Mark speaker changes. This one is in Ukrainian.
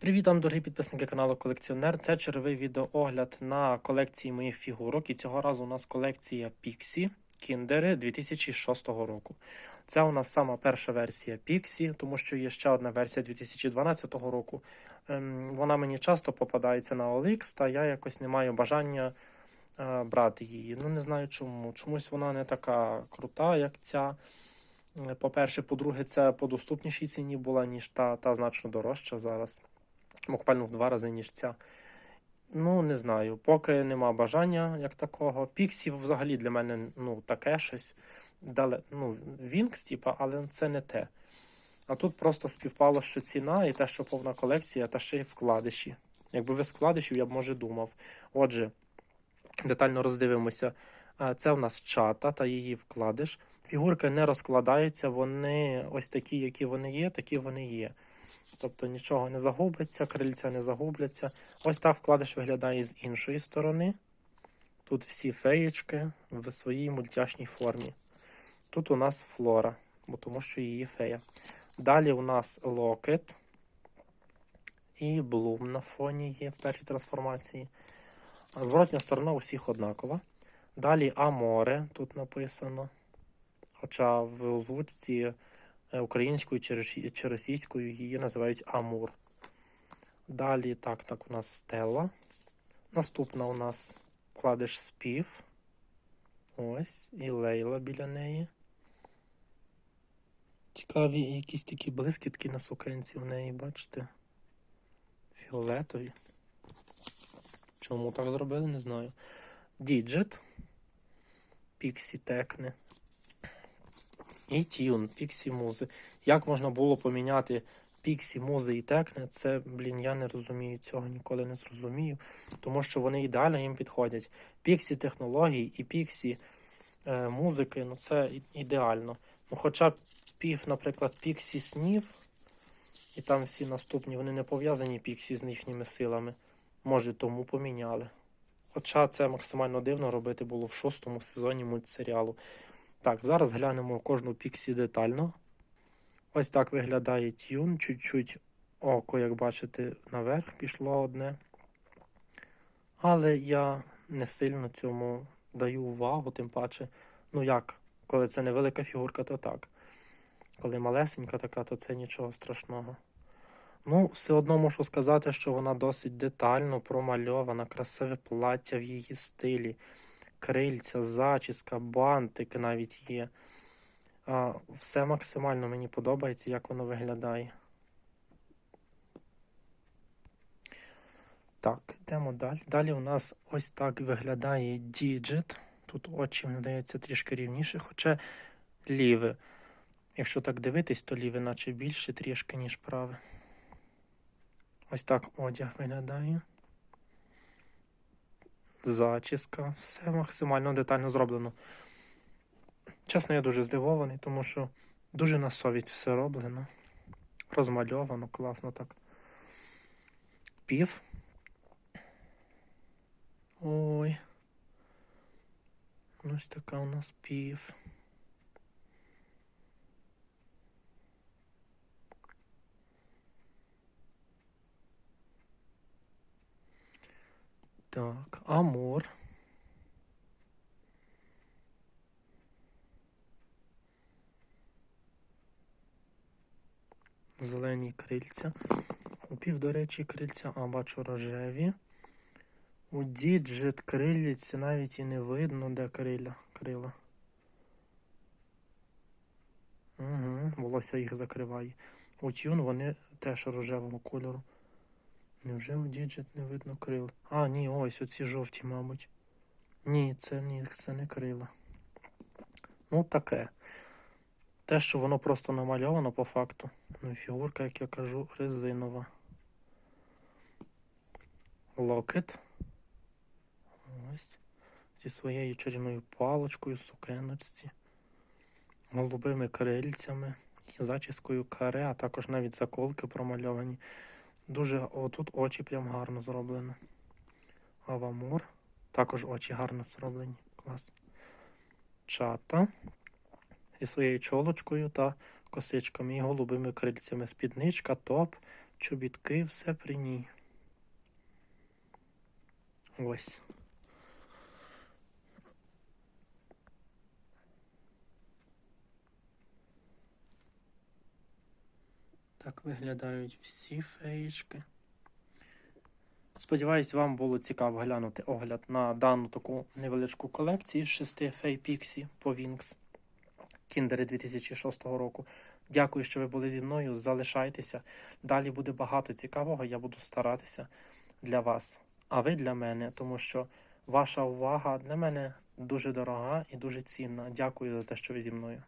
Speaker 1: Привіт вам, дорогі підписники каналу Колекціонер. Це черговий відеоогляд на колекції моїх фігурок. І цього разу у нас колекція Pixie Кіндери 2006 року. Це у нас сама перша версія Pixie, тому що є ще одна версія 2012 року. Ем, вона мені часто попадається на OLX, та я якось не маю бажання е, брати її. Ну не знаю чому. Чомусь вона не така крута, як ця. Е, По-перше, по-друге, це по доступнішій ціні була, ніж та, та значно дорожча зараз буквально в два рази, ніж ця. Ну, не знаю, поки нема бажання як такого. Піксі взагалі для мене ну, таке щось. Дале, ну, Вінкс, типа, але це не те. А тут просто співпало, що ціна і те, що повна колекція, та ще й вкладиші. Якби без вкладишів, я б може думав. Отже, детально роздивимося. Це у нас чата та її вкладиш. Фігурки не розкладаються, вони ось такі, які вони є, такі вони є. Тобто нічого не загубиться, крильця не загубляться. Ось так вкладиш виглядає з іншої сторони. Тут всі феєчки в своїй мультяшній формі. Тут у нас флора, бо тому що її фея. Далі у нас локет і блум на фоні є в першій трансформації. Зворотня сторона у всіх однакова. Далі Аморе тут написано. Хоча в озвучці українською чи російською її називають Амур. Далі так, так у нас Стелла. Наступна у нас кладеш спів. Ось, і Лейла біля неї. Цікаві якісь такі блискітки на сукенці в неї, бачите? Фіолетові. Чому так зробили, не знаю. Діджет. Піксі Текне. І Тюн, Піксі Музи. Як можна було поміняти Піксі, Музи і Текне? Це, блін, я не розумію цього, ніколи не зрозумію. Тому що вони ідеально їм підходять. Піксі технологій і Піксі е, музики, ну це ідеально. Ну, хоча пів, наприклад, Піксі снів, і там всі наступні, вони не пов'язані Піксі з їхніми силами. Може, тому поміняли. Хоча це максимально дивно робити було в шостому сезоні мультсеріалу. Так, зараз глянемо кожну піксі детально. Ось так виглядає тюн. Чуть-чуть око, як бачите, наверх пішло одне. Але я не сильно цьому даю увагу, тим паче, ну як, коли це невелика фігурка, то так. Коли малесенька така, то це нічого страшного. Ну, все одно мушу сказати, що вона досить детально промальована, красиве плаття в її стилі крильця, зачіска, бантики навіть є. Все максимально мені подобається, як воно виглядає. Так, йдемо далі. Далі у нас ось так виглядає діджит. Тут очі, мені здається, трішки рівніше, хоча ліве. Якщо так дивитись, то ліве наче більше трішки, ніж праве. Ось так одяг виглядає зачіска, все максимально детально зроблено. Чесно, я дуже здивований, тому що дуже на совість все роблено. Розмальовано, класно так. Пів. Ой. Ось така у нас пів. Так, Амур. Зелені крильця. У пів, до речі, крильця, а бачу рожеві. У діджет крильці навіть і не видно, де криля. крила. Угу, волосся їх закриває. У тюн вони теж рожевого кольору. Невже у діджет не видно крил? А, ні, ось оці жовті, мабуть. Ні, це ні, це не крила. Ну, таке. Те, що воно просто намальовано по факту. Ну, фігурка, як я кажу, резинова. Локет. Ось. Зі своєю чарівною паличкою, сукеночці, голубими крильцями зачіскою каре, а також навіть заколки промальовані. Дуже отут очі прям гарно зроблено. Авамор. Також очі гарно зроблені. Клас. Чата. Зі своєю чолочкою та косичками і голубими крильцями. Спідничка, топ, Чобітки, все при ній. Ось. Так виглядають всі феєчки. Сподіваюсь, вам було цікаво глянути огляд на дану таку невеличку колекцію з шести фей Піксі по Вінкс Кіндери 2006 року. Дякую, що ви були зі мною. Залишайтеся. Далі буде багато цікавого. Я буду старатися для вас, а ви для мене, тому що ваша увага для мене дуже дорога і дуже цінна. Дякую за те, що ви зі мною.